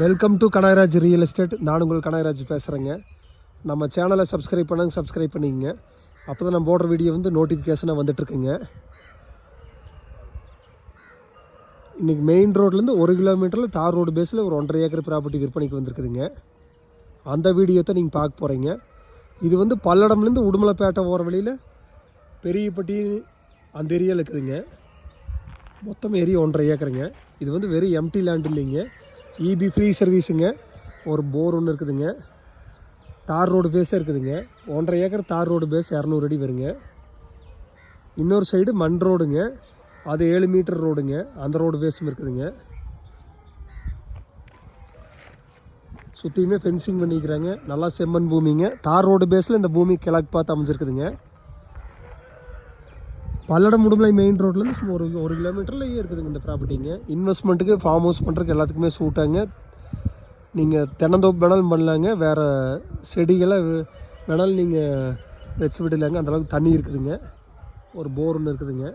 Welcome to Kanagaraj real estate நான் உங்கள் கனகராஜ் பேசுகிறேங்க நம்ம சேனலை சப்ஸ்கிரைப் பண்ணுங்க சப்ஸ்கிரைப் பண்ணிக்கங்க அப்போ தான் நம்ம போடுற வீடியோ வந்து நோட்டிஃபிகேஷனாக வந்துட்டுருக்குங்க. இன்றைக்கி மெயின் ரோட்லேருந்து ஒரு கிலோமீட்டரில் தார் ரோடு பேஸில் ஒரு ஒன்றரை ஏக்கர் ப்ராப்பர்ட்டி விற்பனைக்கு வந்திருக்குதுங்க. அந்த வீடியோ தான் நீங்கள் பார்க்க போகிறீங்க இது வந்து பல்லடம்லேருந்து உடுமலைப்பேட்டை போகிற வழியில் பெரியப்பட்டி அந்த ஏரியாவில் இருக்குதுங்க. மொத்தம் ஏரியா ஒன்றரை ஏக்கருங்க. இது வந்து வெறும் எம்டி லேண்ட் இல்லைங்க. இபி ஃப்ரீ சர்வீஸுங்க ஒரு போர் ஒன்று இருக்குதுங்க. தார் ரோடு பேஸே இருக்குதுங்க. ஒன்றரை ஏக்கர் தார் ரோடு பேஸ் இரநூறு அடி வருங்க. இன்னொரு சைடு மண் ரோடுங்க அது ஏழு மீட்டர் ரோடுங்க அந்த ரோடு பேஸும் இருக்குதுங்க. சுற்றியுமே ஃபென்சிங் பண்ணிக்கிறாங்க. நல்லா செம்மண் பூமிங்க. தார் ரோடு பேஸில் இந்த பூமி கிழக்கு பார்த்து அமைஞ்சிருக்குதுங்க. பல்லடம் முடுமலை மெயின் ரோட்லேருந்து சும்மா ஒரு ஒரு கிலோமீட்டர்லேயே இருக்குதுங்க இந்த ப்ராப்பர்ட்டிங்க இன்வெஸ்ட்மெண்ட்டுக்கு ஃபார்ம் ஹவுஸ் பண்ணுறதுக்கு எல்லாத்துக்குமே சூட்டாங்க நீங்கள் தென்னந்தோப்பு வேணாலும் பண்ணலாங்க. வேறு செடிகளை வேணாலும் நீங்கள் வச்சு விடலாங்க. அந்தளவுக்கு தண்ணி இருக்குதுங்க. ஒரு போர் ஒன்று இருக்குதுங்க.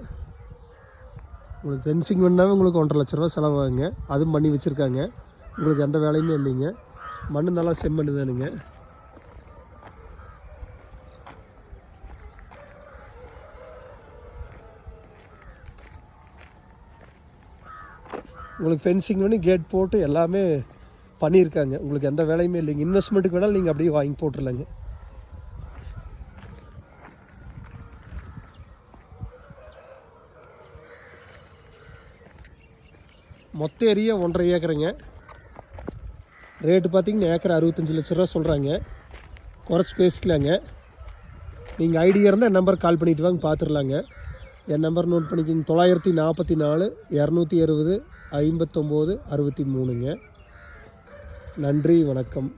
உங்களுக்கு ஃபென்சிங் வேணுனாவே உங்களுக்கு ஒன்றரை லட்ச ரூபா செலவாகுங்க. அதுவும் பண்ணி வச்சுருக்காங்க. உங்களுக்கு எந்த வேலையுமே இல்லைங்க. மண் நல்லா செம்மண் தானுங்க. உங்களுக்கு ஃபென்சிங் பண்ணி கேட் போட்டு எல்லாமே பண்ணியிருக்காங்க. உங்களுக்கு எந்த வேலையுமே இல்லைங்க. இன்வெஸ்ட்மெண்ட்டுக்கு வேணாலும் நீங்கள் அப்படியே வாங்கி போட்டுடலாங்க மொத்த ஏரியா ஒன்றரை ஏக்கருங்க. ரேட்டு பார்த்தீங்கன்னா ஏக்கர் அறுபத்தஞ்சு லட்ச ரூபா சொல்கிறாங்க குறைச்சி பேசிக்கலாங்க. நீங்கள் ஐடியா இருந்தால் என் நம்பர் கால் பண்ணிவிட்டு வாங்க பார்த்துடலாங்க என் நம்பர் நோட் பண்ணிக்கிங்க. தொள்ளாயிரத்தி நாற்பத்தி நாலு இரநூத்தி அறுபது ஐம்பத்தொம்போது அறுபத்தி மூணுங்க. நன்றி வணக்கம்.